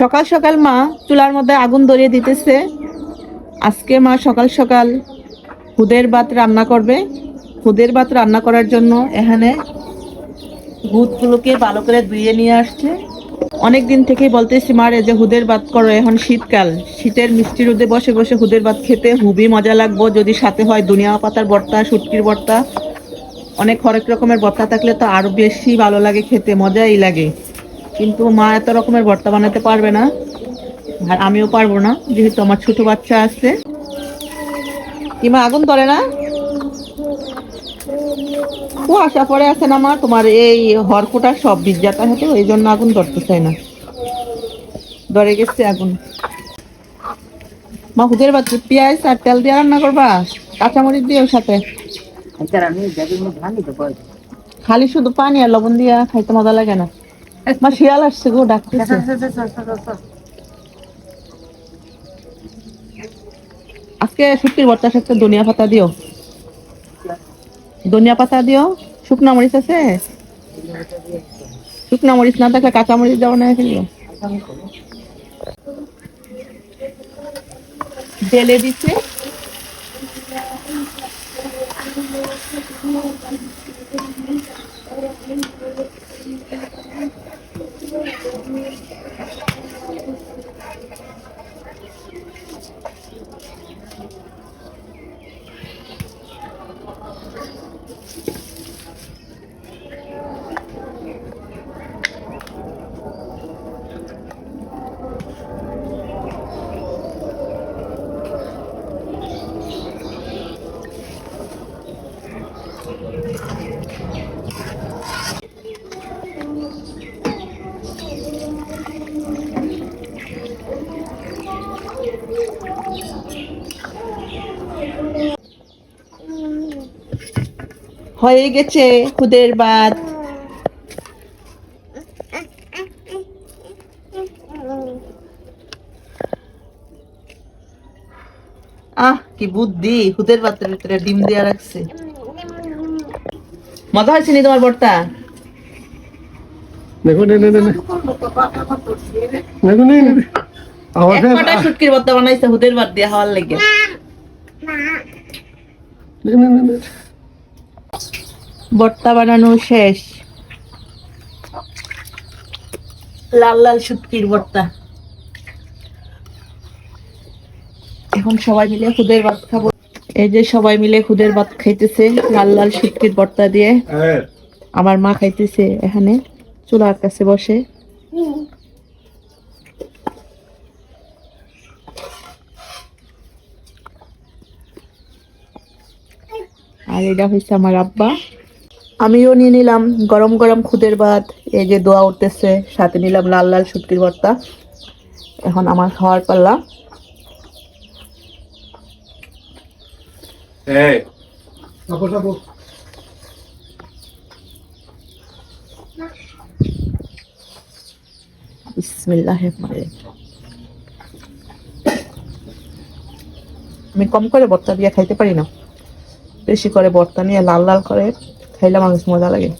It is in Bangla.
সকাল সকাল মা চুলার মধ্যে আগুন ধরিয়ে দিতেছে। আজকে মা সকাল সকাল হুদের ভাত রান্না করবে। হুদের ভাত রান্না করার জন্য এখানে গুড়গুলোকে ভালো করে ধুয়ে নিয়ে আসছে। অনেক দিন থেকেই বলতেছি মারে যে হুদের ভাত করো, এখন শীতকাল। শীতের মিষ্টি রোদে বসে বসে হুদের ভাত খেতে খুবই মজা লাগবো। যদি সাথে হয় দুনিয়া পাতার ভর্তা, শুটকির ভর্তা। অনেক হরেক রকমের ভর্তা থাকলে তো আরও বেশি ভালো লাগে, খেতে মজাই লাগে। কিন্তু মা এত রকমের ভর্তা বানাতে পারবে না। আর আমিও পারব না যেহেতু আমার ছোট বাচ্চা আছে। কিমা আগুন ধরে না? কুয়াশা পরে আছে না মা তোমার এই হরকুটা সব বিজ্জাতা হতো এই জন্য আগুন ধরতে চাই না। ধরে গেছে আগুন। মা হুদের বাচ্চা পেঁয়াজ আর তেল দিয়ে রান্না করবা? কাঁচামরিচ দিয়ে ওর সাথে খালি শুধু পানি আর লবণ দিয়া খাইতে মজা লাগে না। মা শিয়াল আসছে গো ডাকতেছে। আজকে শুটকির ভর্তার সাথে ধনিয়া পাতা দিও। ধনিয়া পাতা দিও শুকনা মরিচ আছে? শুকনা মরিচ না থাকলে কাঁচা মরিচ দেওয়া না ফেলিও ঢেলে দিচ্ছে হয়ে গেছে খুদের বাদ আহ, কি বুদ্ধি খুদের ভাতের ভিতরে ডিম দিয়া রাখছে মজা হয়েছে নি তোমার বর্তা দেখো। দেখো। আওয়াজ এক কটা শুটকির ভর্তা বানাইছে হুদের ভাত দিয়ে হওয়ার লেগে। ভর্তা বানানো শেষ। লাল লাল শুটকির ভর্তা এখন সবাই মিলে খুদের ভাত খাব। এই যে সবাই মিলে খুদের ভাত খাইতেছে লাল লাল শুটকির ভর্তা দিয়ে। হ্যাঁ। আমার মা খাইতেছে এখানে চুলার কাছে বসে। আর এটা হচ্ছে আমার আব্বা। আমিও নিয়ে নিলাম গরম গরম খুদের ভাত এই যে দোয়া উঠতেছে সাথে নিলাম লাল লাল শুটকির ভর্তা। এখন আমার খাওয়ার পাল্লা। বিসমিল্লাহ আমি কম করে ভর্তা দিয়ে খাইতে পারি না। বেশি করে বর্তা নিয়ে লাল লাল করে খাইলে মানুষ মজা লাগে।